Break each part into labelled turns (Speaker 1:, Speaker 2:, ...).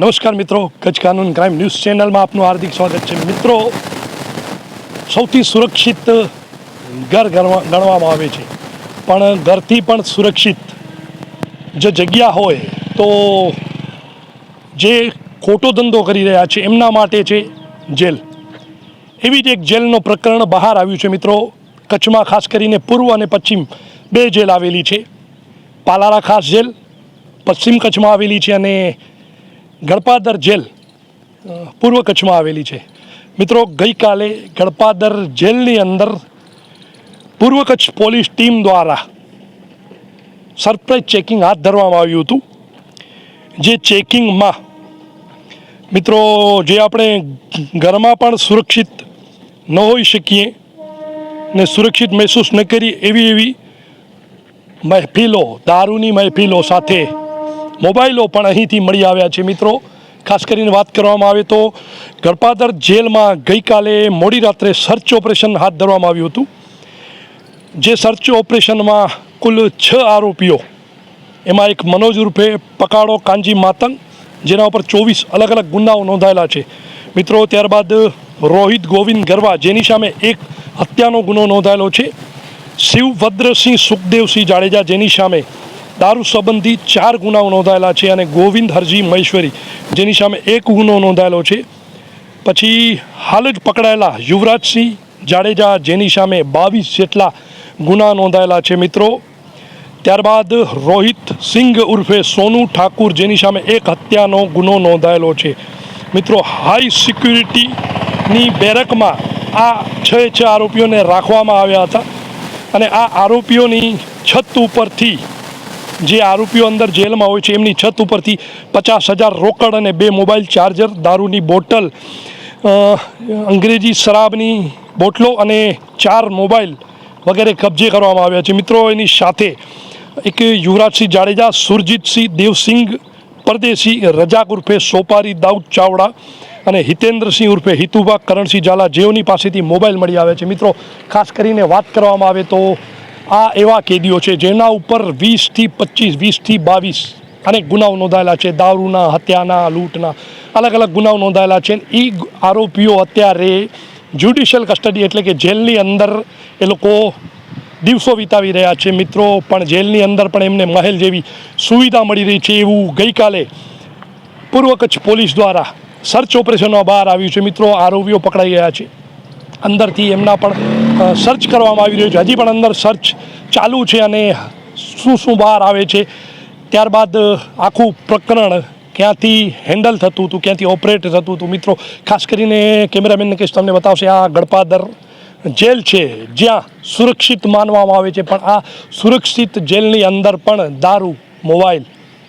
Speaker 1: નમસ્કાર મિત્રો, કચ્છ કાનૂન ક્રાઇમ ન્યૂઝ ચેનલમાં આપનું હાર્દિક સ્વાગત છે. મિત્રો, સૌથી સુરક્ષિત ઘર ગણવા- ગણવામાં આવે છે. પણ ઘરથી પણ સુરક્ષિત જો જગ્યા હોય તો જે ખોટો ધંધો કરી રહ્યા છે, એમના માટે છે જેલ. એવી જ એક જેલનો પ્રકરણ બહાર આવ્યું છે મિત્રો. કચ્છમાં ખાસ કરીને પૂર્વ અને પશ્ચિમ બે જેલ આવેલી છે. પાલારા ખાસ જેલ, પશ્ચિમ કચ્છમાં આવેલી છે અને ગળપાદર જેલ પૂર્વ કચ્છમાં આવેલી છે. મિત્રો, ગઈકાલે ગળપાદર જેલની અંદર પૂર્વ કચ્છ પોલીસ ટીમ દ્વારા સરપ્રાઇઝ ચેકિંગ હાથ ધરવામાં આવ્યું હતું. જે ચેકિંગમાં, મિત્રો, જે આપણે ઘરમાં પણ સુરક્ષિત ન હોઈ શકીએ ને સુરક્ષિત મહેસૂસ ન કરીએ એવી એવી મહેફિલો, દારૂની મહેફિલો સાથે મોબાઈલો પણ અહીંથી મળી આવ્યા છે મિત્રો. ખાસ કરીને વાત કરવામાં આવે તો ગળપાદર જેલમાં ગઈકાલે મોડી રાત્રે સર્ચ ઓપરેશન હાથ ધરવામાં આવ્યું હતું. જે સર્ચ ઓપરેશનમાં કુલ છ આરોપીઓ, એમાં એક મનોજ રૂપે પકાડો કાંજી માતંગ, જેના ઉપર ચોવીસ અલગ અલગ ગુનાઓ નોંધાયેલા છે. મિત્રો, ત્યારબાદ રોહિત ગોવિંદ ગરવા, જેની સામે એક હત્યાનો ગુનો નોંધાયેલો છે. શિવભદ્રસિંહ સુખદેવસિંહ જાડેજા, જેની સામે દારૂ સંબંધી ચાર ગુનાઓ નોંધાયેલા છે અને ગોવિંદ હરજી મહેશ્વરી, જેની સામે એક ગુનો નોંધાયેલો છે. પછી હાલ જ પકડાયેલા યુવરાજસિંહ જાડેજા, જેની સામે બાવીસ જેટલા ગુના નોંધાયેલા છે મિત્રો. ત્યારબાદ રોહિત સિંઘ ઉર્ફે સોનુ ઠાકુર, જેની સામે એક હત્યાનો ગુનો નોંધાયેલો છે. મિત્રો, હાઈ સિક્યુરિટીની બેરકમાં આ છ છ આરોપીઓને રાખવામાં આવ્યા હતા અને આ આરોપીઓની છત ઉપરથી જે આરોપીઓ અંદર જેલમાં હોય છે, એમની છત ઉપરથી પચાસ હજાર રોકડ અને બે મોબાઈલ ચાર્જર, દારૂની બોટલ અંગ્રેજી શરાબની બોટલો અને ચાર મોબાઈલ વગેરે કબજે કરવામાં આવ્યા છે. મિત્રો, એની સાથે એક યુવરાજસિંહ જાડેજા, સુરજીતસિંહ દેવસિંહ પરદેશી રજાક ઉર્ફે સોપારી, દાઉદ ચાવડા અને હિતેન્દ્રસિંહ ઉર્ફે હિતુભા, કરણસિંહ ઝાલા જેઓની પાસેથી મોબાઈલ મળી આવે છે. મિત્રો, ખાસ કરીને વાત કરવામાં આવે તો આ એવા કેદીઓ છે જેના ઉપર વીસથી પચીસ, વીસથી બાવીસ અનેક ગુનાઓ નોંધાયેલા છે. દારૂના, હત્યાના, લૂંટના અલગ અલગ ગુનાઓ નોંધાયેલા છે. એ આરોપીઓ અત્યારે જ્યુડિશિયલ કસ્ટડી એટલે કે જેલની અંદર એ લોકો દિવસો વિતાવી રહ્યા છે. મિત્રો, પણ જેલની અંદર પણ એમને મહેલ જેવી સુવિધા મળી રહી છે એવું ગઈકાલે પૂર્વ કચ્છ પોલીસ દ્વારા સર્ચ ઓપરેશનમાં બહાર આવ્યું છે. મિત્રો, આરોપીઓ પકડાઈ ગયા છે. અંદરથી એમના પણ સર્ચ કરવામાં આવી રહ્યું છે. હજી પણ અંદર સર્ચ ચાલુ છે અને શું શું બહાર આવે છે. ત્યારબાદ આખું પ્રકરણ ક્યાંથી હેન્ડલ થતું હતું, ક્યાંથી ઓપરેટ થતું હતું. મિત્રો, ખાસ કરીને કેમેરામેનને કહીશ તમને બતાવશે, આ ગળપાદર જેલ છે. જ્યાં સુરક્ષિત માનવામાં આવે છે, પણ આ સુરક્ષિત જેલની અંદર પણ દારૂ, મોબાઈલ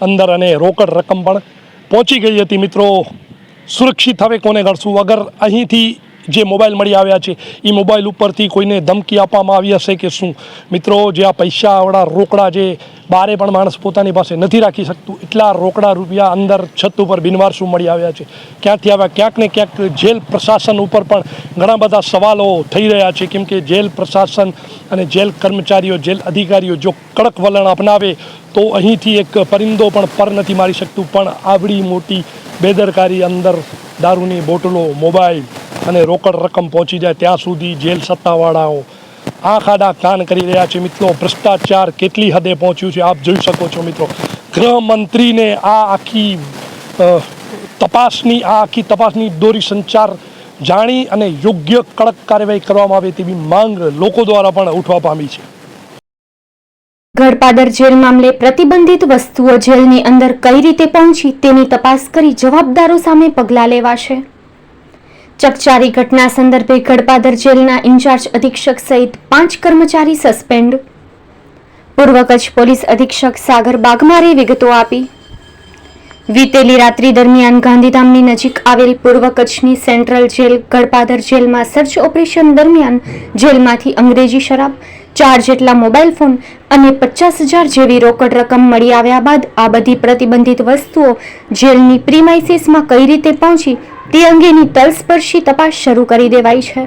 Speaker 1: અંદર અને રોકડ રકમ પણ પહોંચી ગઈ હતી. મિત્રો, સુરક્ષિત હવે કોને ગણશું અગર અહીંથી જે મોબાઈલ મળી આવ્યા છે એ મોબાઈલ ઉપરથી કોઈને ધમકી આપવામાં આવી હશે કે શું? મિત્રો, જે આ પૈસાવાળા રોકડા જે બારે પણ માણસ પોતાની પાસે નથી રાખી શકતું, એટલા રોકડા રૂપિયા અંદર છત ઉપર બિનવારસું મળી આવ્યા છે. ક્યાંથી આવ્યા? ક્યાંક ને ક્યાંક જેલ પ્રશાસન ઉપર પણ ઘણા બધા સવાલો થઈ રહ્યા છે. કેમ કે જેલ પ્રશાસન અને જેલ કર્મચારીઓ, જેલ અધિકારીઓ જો કડક વલણ અપનાવે, તો અહીંથી એક પરિંદો પણ પર નથી મારી શકતું. પણ આવડી મોટી બેદરકારી અંદર દારૂની બોટલો, મોબાઈલ અને રોકડ રકમ પહોંચી જાય ત્યાં સુધી જેલ સત્તાવાળાઓ આંખ આડા કાન કરી રહ્યા છે. મિત્રો, ભ્રષ્ટાચાર કેટલી હદે પહોંચ્યું છે આપ જોઈ શકો છો મિત્રો. ગૃહમંત્રીને આ આખી તપાસની, આ આખી તપાસની દોરી સંચાર જાણી અને યોગ્ય કડક કાર્યવાહી કરવામાં આવે તેવી માંગ લોકો દ્વારા પણ ઉઠવા પામી છે.
Speaker 2: ગળપાદર જેલ મામલે પ્રતિબંધિત વસ્તુઓ જેલની અંદર કઈ રીતે પહોંચી તેની તપાસ કરી જવાબદારો સામે પગલાં લેવાશે. ચકચારી ઘટના સંદર્ભે ગડપાદર જેલના ઇન્ચાર્જ અધિક્ષક સહિત પાંચ કર્મચારી સસ્પેન્ડ. પૂર્વ કચ્છ પોલીસ અધિક્ષક સાગર બાગમારે વિગતો આપી. વીતેલી રાત્રિ દરમિયાન ગાંધીધામની નજીક આવેલ પૂર્વ કચ્છની સેન્ટ્રલ જેલ ગડપાદર જેલમાં સર્ચ ઓપરેશન દરમિયાન જેલમાંથી અંગ્રેજી શરાબ ચાર જેટલા મોબાઈલ ફોન અને પચાસ હજાર જેવી રોકડ રકમ મળી આવ્યા બાદ આ બધી પ્રતિબંધિત વસ્તુઓ જેલની પ્રીમાઇસીસમાં કઈ રીતે પહોંચી તે અંગેની તલસ્પર્શી તપાસ શરૂ કરી દેવાઈ છે.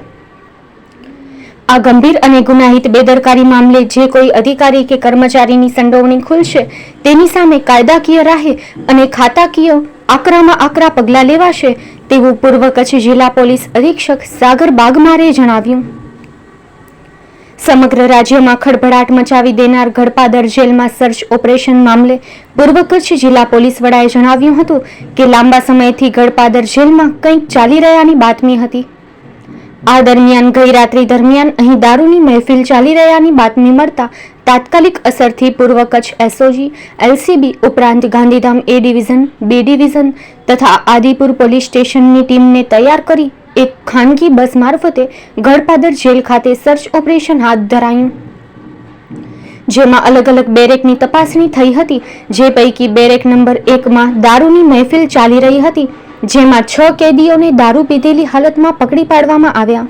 Speaker 2: આ ગંભીર અને ગુનાહિત બેદરકારી મામલે જે કોઈ અધિકારી કે કર્મચારીની સંડોવણી ખુલશે તેની સામે કાયદાકીય રાહે અને ખાતાકીય આકરામાં આકરા પગલાં લેવાશે તેવું પૂર્વ કચ્છ જિલ્લા પોલીસ અધિક્ષક સાગર બાગમારે જણાવ્યું. સમગ્ર રાજ્યમાં ખળભળાટ મચાવી દેનાર ગડપાદર જેલમાં સર્ચ ઓપરેશન મામલે પૂર્વ કચ્છ જિલ્લા પોલીસ વડાએ જણાવ્યું હતું કે લાંબા સમયથી ગડપાદર જેલમાં કંઈક ચાલી રહ્યાની બાતમી હતી. આ દરમિયાન ગઈ રાત્રિ દરમિયાન અહીં દારૂની મહેફિલ ચાલી રહ્યાની બાતમી મળતા તાત્કાલિક અસરથી પૂર્વ કચ્છ એસઓજી, એલસીબી ઉપરાંત Gandhidham A division, B division તથા આદિપુર પોલીસ સ્ટેશનની ટીમને તૈયાર કરી એક ખાનગી બસ મારફતે ગળપાદર જેલ ખાતે સર્ચ ઓપરેશન હાથ ધરાયું. જેમાં અલગ અલગ બેરેકની તપાસણી થઈ હતી, જે પૈકી બેરેક નંબર એકમાં દારૂની મહેફિલ ચાલી રહી હતી, જેમાં છ કેદીઓને દારૂ પીધેલી હાલતમાં પકડી પાડવામાં આવ્યા.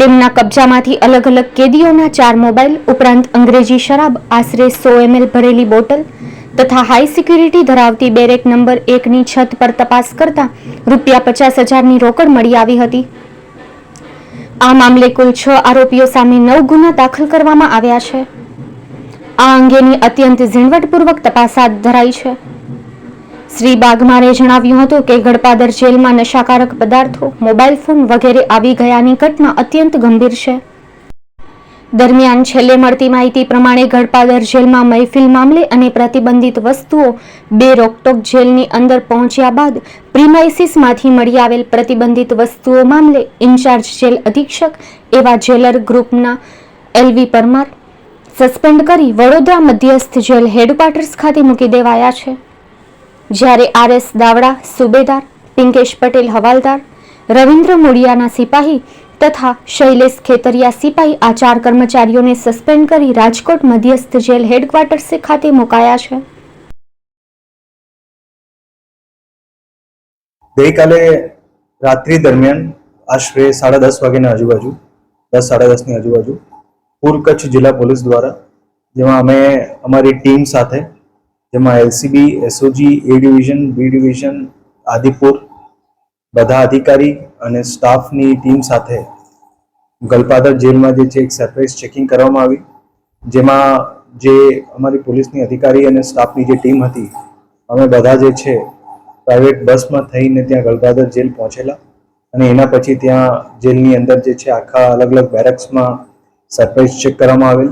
Speaker 2: તેમના કબજામાંથી અલગ અલગ કેદીઓના ચાર મોબાઈલ, ઉપરાંત અંગ્રેજી શરાબ, આશરે સો એમએલ ભરેલી બોટલ તથા હાઈ સિક્યુરિટી ધરાવતી બેરેક નંબર એકની છત પર તપાસ કરતા રૂપિયા પચાસ હજારની રોકડ મળી આવી હતી. આ મામલે કુલ છ આરોપીઓ સામે નવ ગુના દાખલ કરવામાં આવ્યા છે. આ અંગેની અત્યંત ઝીણવટપૂર્વક તપાસ હાથ ધરાઈ છે. શ્રી બાગમારે જણાવ્યું હતું કે ગડપાદર જેલમાં નશાકારક પદાર્થો, મોબાઈલ ફોન વગેરે આવી ગયાની ઘટના અત્યંત ગંભીર છે. દરમિયાન છેલ્લે મળતી માહિતી પ્રમાણે ગડપાદર જેલમાં મહેફિલ મામલે અને પ્રતિબંધિત વસ્તુઓ બે રોકટોક જેલની અંદર પહોંચ્યા બાદ પ્રિમાઇસીસમાંથી મળી આવેલ પ્રતિબંધિત વસ્તુઓ મામલે ઇન્ચાર્જ જેલ અધિક્ષક એવા જેલર ગ્રુપના એલવી પરમાર સસ્પેન્ડ કરી વડોદરા મધ્યસ્થ જેલ હેડક્વાર્ટર્સ ખાતે મૂકી દેવાયા છે. જ્યારે આર એસ દાવડા, સુબેદાર, પિંકેશ પટેલ હવાલદાર, રવિન્દ્ર મોડિયાના સિપાહી તથા શૈલેષ ખેતરિયા સિપાહી આ ચાર કર્મચારીઓને સસ્પેન્ડ કરી રાજકોટ મધ્યસ્થ જેલ હેડક્વાર્ટર્સ ખાતે મુકાયા છે.
Speaker 3: ગઈકાલે રાત્રિ દરમિયાન આશરે સાડા દસ વાગ્યાની આજુબાજુ, દસ સાડા દસની આજુબાજુ પૂર્વ કચ્છ જિલ્લા પોલીસ દ્વારા, જેમાં અમે, અમારી ટીમ સાથે, જેમાં LCB, SOG, A division, B division, Adipur બધા અધિકારી અને સ્ટાફની ટીમ સાથે ગલપાદર જેલમાં જે છે એક સરપ્રાઇઝ ચેકિંગ કરવામાં આવી. જેમાં જે અમારી પોલીસની અધિકારી અને સ્ટાફની જે ટીમ હતી, અમે બધા જે છે પ્રાઇવેટ બસમાં થઈને ત્યાં ગલપાદર જેલ પહોંચેલા અને એના પછી ત્યાં જેલની અંદર જે છે આખા અલગ અલગ બેરેક્સમાં સરપ્રાઇઝ ચેક કરવામાં આવેલ.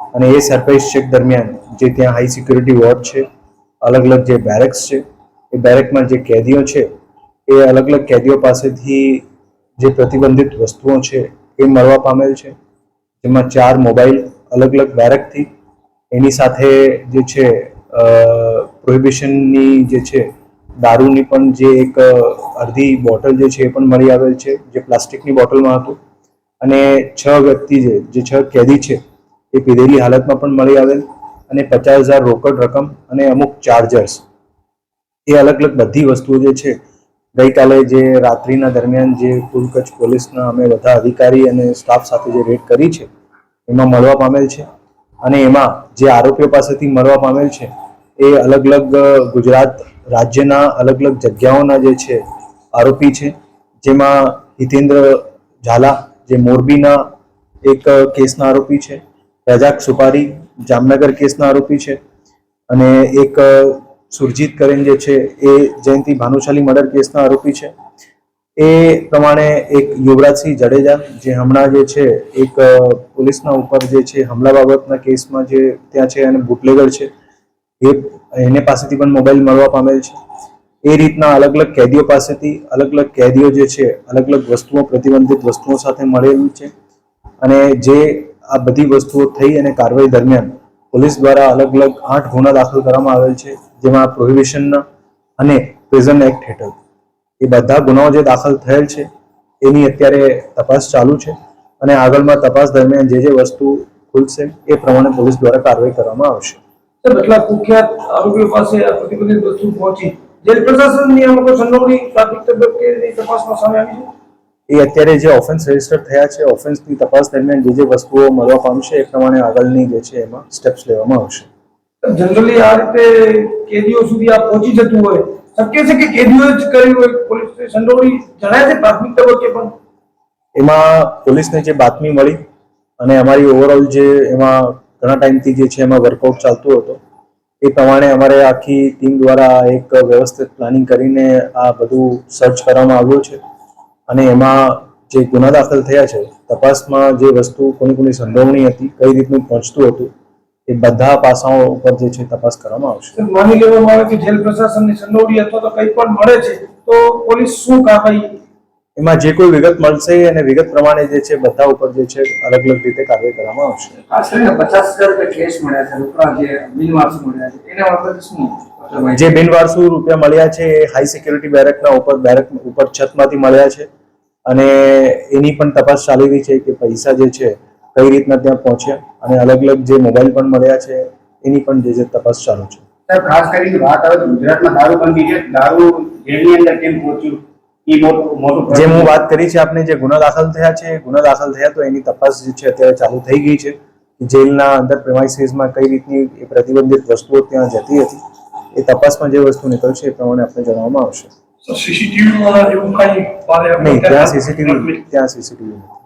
Speaker 3: અને એ સરપ્રાઇઝ ચેક દરમિયાન જે ત્યાં હાઈ સિક્યુરિટી વોર્ડ છે અલગ અલગ જે બેરેક્સ છે, એ બેરેકમાં જે કેદીઓ છે એ અલગ અલગ કેદીઓ પાસેથી જે પ્રતિબંધિત વસ્તુઓ છે એ મળવા પામેલ છે. જેમાં ચાર મોબાઈલ અલગ અલગ બેરકથી એની સાથે જે છે પ્રોહિબિશનની જે છે, દારૂની પણ જે એક અડધી બોટલ જે છે એ પણ મળી આવેલ છે, જે પ્લાસ્ટિકની બોટલમાં હતું. અને છ વ્યક્તિ જે જે છ કેદી છે એ પીધેલી હાલતમાં પણ મળી આવેલ અને પચાસ હજાર રોકડ રકમ અને અમુક ચાર્જર્સ એ અલગ અલગ બધી વસ્તુઓ જે છે ગઈકાલે જે રાત્રિના દરમિયાન જે કુલ કચ્છ પોલીસના અમે બધા અધિકારી અને સ્ટાફ સાથે જે રેડ કરી છે, એમાં મળવા પામેલ છે અને એમાં જે આરોપીઓ પાસેથી મળવા પામેલ છે, એ અલગ અલગ ગુજરાત રાજ્યના અલગ અલગ જગ્યાઓના જે છે આરોપી છે. જેમાં હિતેન્દ્ર ઝાલા, જે મોરબીના એક કેસના આરોપી છે, રજાક સુપારી, જામનગર કેસના આરોપી છે અને એક સુરજીત કરેન જે છે, એ જયંતિ ભાનુશાલી મર્ડર કેસના આરોપી છે. એ પ્રમાણે એક યુવરાજસિંહ જડેજા, જે હમણાં જે છે, એક પોલીસના ઉપર જે છે, હમલા બાબતના કેસમાં જે ત્યાં છે અને બુટલેગર છે, એ એને પાસેથી પણ મોબાઈલ મળવા પામેલ છે. એ રીતના અલગ અલગ કેદીઓ પાસેથી અલગ અલગ કેદીઓ જે છે અલગ અલગ વસ્તુઓ, પ્રતિબંધિત વસ્તુઓ સાથે મળેલી છે. અને જે આ બધી વસ્તુઓ થઈ અને કાર્યવાહી દરમિયાન પોલીસ દ્વારા અલગ અલગ આઠ ગુના દાખલ કરવામાં આવેલ છે. જેમાં પ્રોહિબિશન અને પ્રિઝન એક્ટ હેઠળ. એ બધા ગુનાઓ જે દાખલ થયેલ છે એની અત્યારે તપાસ ચાલુ છે અને આગળમાં તપાસ દરમિયાન જે જે વસ્તુ ખુલશે એ પ્રમાણે પોલીસ દ્વારા કાર્યવાહી કરવામાં આવશે.
Speaker 4: સાહેબ કુખ્યાત આરોપીઓ પાસે આ પ્રતિબંધિત વસ્તુ પહોંચી. જેલ પ્રશાસનની આમાં સંડોવણી પ્રાથમિક તબક્કેની તપાસમાં સામે આવી છે?
Speaker 3: એ અત્યારે જે ઓફેન્સ રજિસ્ટર થયા છે ઓફેન્સની તપાસ દરમિયાન જે જે વસ્તુઓ મળવા પામશે એ પ્રમાણે આગળની જે છે એમાં સ્ટેપ્સ લેવામાં આવશે.
Speaker 4: જનરલી આ રીતે કેદીઓ સુધી આ પહોંચી જતું હોય, શક્ય છે કે કેદીઓ જ કર્યું હોય, પોલીસ સ્ટેશન જણાય છે પ્રાથમિક તબક્કે પણ.
Speaker 3: એમાં પોલીસને જે બાતમી મળી અને અમારી ઓવરઓલ જે એમાં ઘણા ટાઈમથી જે છે એમાં વર્કઆઉટ ચાલતું હતો, એ પ્રમાણે અમારે આખી ટીમ દ્વારા એક વ્યવસ્થિત પ્લાનિંગ કરીને આ બધું સર્ચ કરવામાં આવ્યું છે. અને એમાં જે ગુના દાખલ થયા છે, તપાસમાં જે વસ્તુ, કોની કોની સંડોવણી હતી, કઈ રીતનું પહોંચતું હતું એ બધા પાસાઓ ઉપર જે છે તપાસ કરવામાં આવશે.
Speaker 4: માની લેવામાં આવે કે જેલ પ્રશાસનની સંડોવણી અથવા તો કંઈ પણ મળે છે તો પોલીસ શું કાર્યવાહી
Speaker 3: એમાં જે કોઈ વિગત મળશે અને વિગત પ્રમાણે જે છે બધા ઉપર જે છે અલગ અલગ રીતે કાર્ય કરવામાં આવશે.
Speaker 5: પચાસ હજાર રૂપિયા કેશ મળ્યા છે રૂપિયા જે બિનવારસુ મળ્યા છે એના બાબતે શું
Speaker 3: જે બિનવારસુ રૂપિયા મળ્યા છે એ હાઈ સિક્યુરિટી બેરેકના ઉપર બેરેક ઉપર છતમાંથી મળ્યા છે. અને એની પણ તપાસ ચાલી રહી છે કે પૈસા જે છે કઈ રીતના ત્યાં પહોંચ્યા અને અલગ અલગ જે મોબાઈલ પણ મળ્યા છે એની પણ જે તપાસ ચાલુ છે.
Speaker 5: સાહેબ ખાસ કરીને વાત આવે ગુજરાતમાં દારૂબંધી છે. દારૂ જેની અંદર કેમ પહોંચ્યું? એ મોટું મોટું
Speaker 3: જે હું વાત કરી છે આપને જે ગુના દાખલ થયા છે ગુના દાખલ થયા તો એની તપાસ જે છે અત્યારે ચાલુ થઈ ગઈ છે જેલના અંદર પ્રેમાઇસીસમાં કઈ રીતની એ પ્રતિબંધિત વસ્તુઓ ત્યાં જતી હતી. એ તપાસમાં જે વસ્તુ નીકળશે એ પ્રમાણે આપણે જણાવવામાં આવશે.
Speaker 1: સીસીટીવી એવું કઈ
Speaker 3: નહીં ત્યાં સીસીટીવી ત્યાં સીસીટીવી નથી.